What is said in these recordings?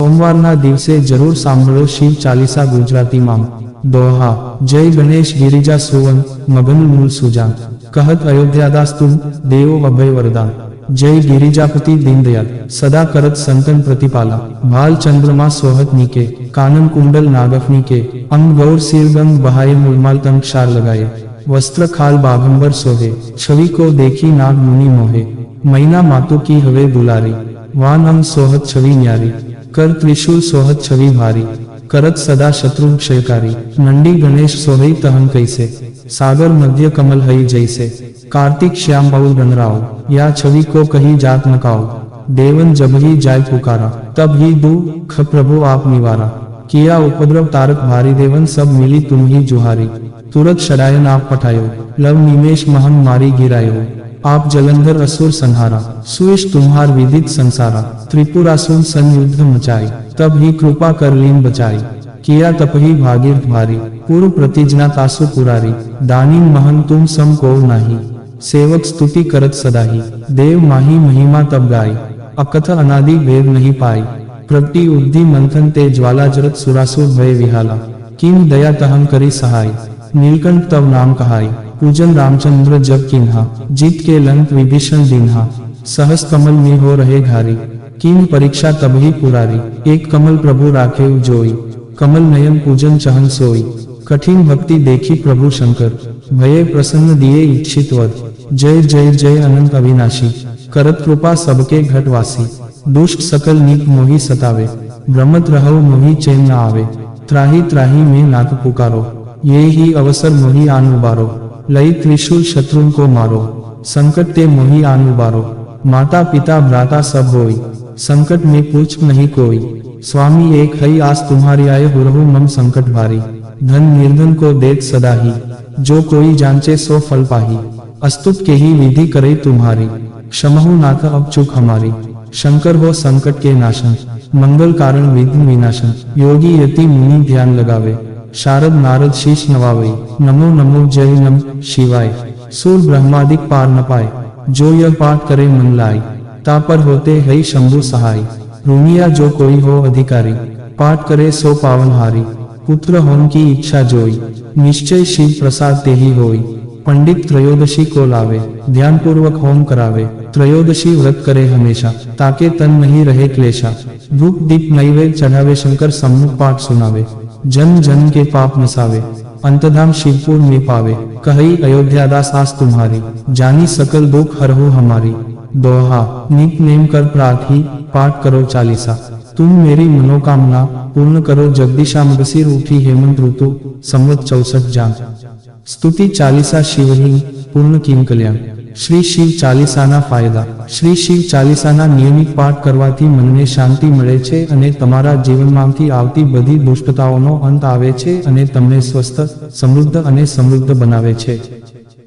સોમવારના દિવસે જરૂર સાંભળો શિવ ચાલીસા ગુજરાતીમાં દોહા જય ગણેશ ગિરિજા સુવન મગન મૂળ સુજાન કહત અયોધ્યાદાસ તુમ દેવો અભય વરદાન જય ગિરિજાપતિ દીનદયાલ સદા કરત સંતન પ્રતિપાલા ભાલ ચંદ્રમા સોહત નીકે કાનન કુંડલ નાગફ નીકે અંગ ગૌર સિરગંગ બહાય મૂળમાલ તંગ ક્ષાર લગાયે વસ્ત્ર ખાલ બાઘંબર સોહે છવી કો દેખી નાગ મુનિ મોહે મૈના માતુ કી હવે દુલારી વાન અંગ સોહત છવી ન્યારી કર ત્રિશુલ સોહત છવી ભારી કરત સદા શત્રુ ક્ષયકારી નંદી ગણેશ સોહઈ તહન કૈસે સાગર મધ્ય કમલ હઈ જૈસે કાર્તિક શ્યામ બહુ ગણરાઓ યા છવી કો કહી જાત નકાઓ દેવન જબ ही जाय पुकारा तब ही दू ख प्रभु आप निवारा किया उपद्रव तारक भारी देवन सब मिली तुम ही जुहारी तुरत शरायन आप पठायो लव निमेश महम मारी गिरायो आप जलंधर असुर संहारा सुइश तुम्हार विदित संसारा त्रिपुरासुर संयुद्ध मचाई तब ही कृपा कर लीन बचाई, किया तपही भागीरथ भारी पूर्व प्रतिजना तासु पुरारी, दानीन महन तुम सम को नाही, सेवक स्तुति करत सदाही, देव माही महिमा तब गाय अकथ अनादि भेद नहीं पाई प्रगति उद्धि मंथन ते ज्वाला जरत सुरासुर भय विहाला किन दया तहम करी सहाय, नीलकंठ तब नाम कहाय पूजन रामचंद्र जग किन्हा, जीत के लंक विभीषण दिन्हा। सहस कमल में हो रहे घारी, किन परीक्षा तब ही पुरारी। एक कमल प्रभु राखे जोई कमल नयन पूजन चहन सोई। कठिन भक्ति देखी प्रभु शंकर, भये प्रसन्न दिए इच्छित वर जय जय जय अनंत अविनाशी, करत कृपा सबके घटवासी दुष्ट सकल नीक मोही सतावे, भ्रमत रहो मोही चैन न आवे। त्राही त्राही में नाथ पुकारो, ये ही अवसर मोही आन उबारो लई त्रिशूल शत्रुन को मारो। संकट ते मोही आन उबारो माता, पिता, भ्राता सब होई। संकट में पूछ नहीं कोई। स्वामी एक हई आस तुम्हारी आय हुरहु मम संकट भारी। धन निर्धन को देत सदा ही। जो कोई जांचे सो फल पाही। अस्तुत के ही विधि करे तुम्हारी। क्षमहु नाथ अब चुक हमारी। शंकर हो संकट के नाशन। मंगल कारण विघ्न विनाशन। योगी यति मुनि ध्यान लगावे। शारद नारद शीश नवावे, नमो नमो जय नम शिवाय। सूर ब्रह्मादिक पार न पाए, जो यह पाठ करे मन लाए। ता पर होते है शंभु सहाय। रुनिया जो कोई हो अधिकारी, पाठ करे सो पावन हारी। पुत्र होम की इच्छा जोई, निश्चय शिव प्रसाद ते ही होई। पंडित त्रयोदशी को लावे ध्यान पूर्वक होम करावे। त्रयोदशी व्रत करे हमेशा, ताके तन नहीं रहे क्लेशा। धूप दीप नैवेद्य चढ़ावे शंकर सम्मुख पाठ सुनावे। जन्म जन्म के पाप मिसावे, अंतधाम शिवपुर में पावे। कही अयोध्या दास आस तुम्हारी, जानी सकल दुख हर हो हमारी। दोहा निक नेम कर प्रार्थी, पाठ करो चालीसा। तुम मेरी मनोकामना पूर्ण करो, जगदीशा मगसी उठी हेमंत ऋतु, संवत चौसठ जान। स्तुति चालीसा शिवलिंग, पूर्ण किम कल्याण। શ્રી શિવ ચાલીસાના ફાયદા. શ્રી શિવ ચાલીસાના નિયમિત પાઠ કરવાથી મનને શાંતિ મળે છે અને તમારા જીવનમાંથી આવતી બધી દુષ્ટતાઓનો અંત આવે છે અને તમને સ્વસ્થ, સમૃદ્ધ અને સમૃદ્ધ બનાવે છે.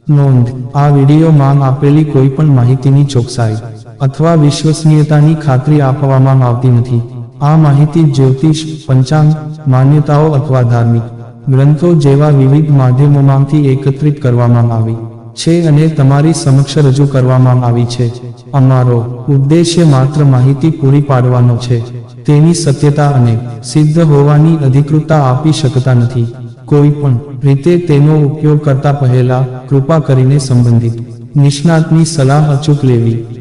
નોંધ, આ વિડીયોમાં આપેલી કોઈ પણ માહિતીની ચોકસાઈ અથવા વિશ્વસનીયતાની ખાતરી આપવામાં આવતી નથી. આ માહિતી જ્યોતિષ, પંચાંગ, માન્યતાઓ અથવા ધાર્મિક ગ્રંથો જેવા વિવિધ માધ્યમોમાંથી એકત્રિત કરવામાં આવી. છે અને તમારી સમક્ષ રજૂ કરવામાં આવી છે. અમારો ઉદ્દેશ્ય માત્ર માહિતી પૂરી પાડવાનો છે. તેની સત્યતા અને સિદ્ધ હોવાની અધિકૃતતા આપી શકતા નથી. કોઈ પણ રીતે તેનો ઉપયોગ કરતા પહેલા કૃપા કરીને સંબંધિત નિષ્ણાતની સલાહ અચૂક લેવી.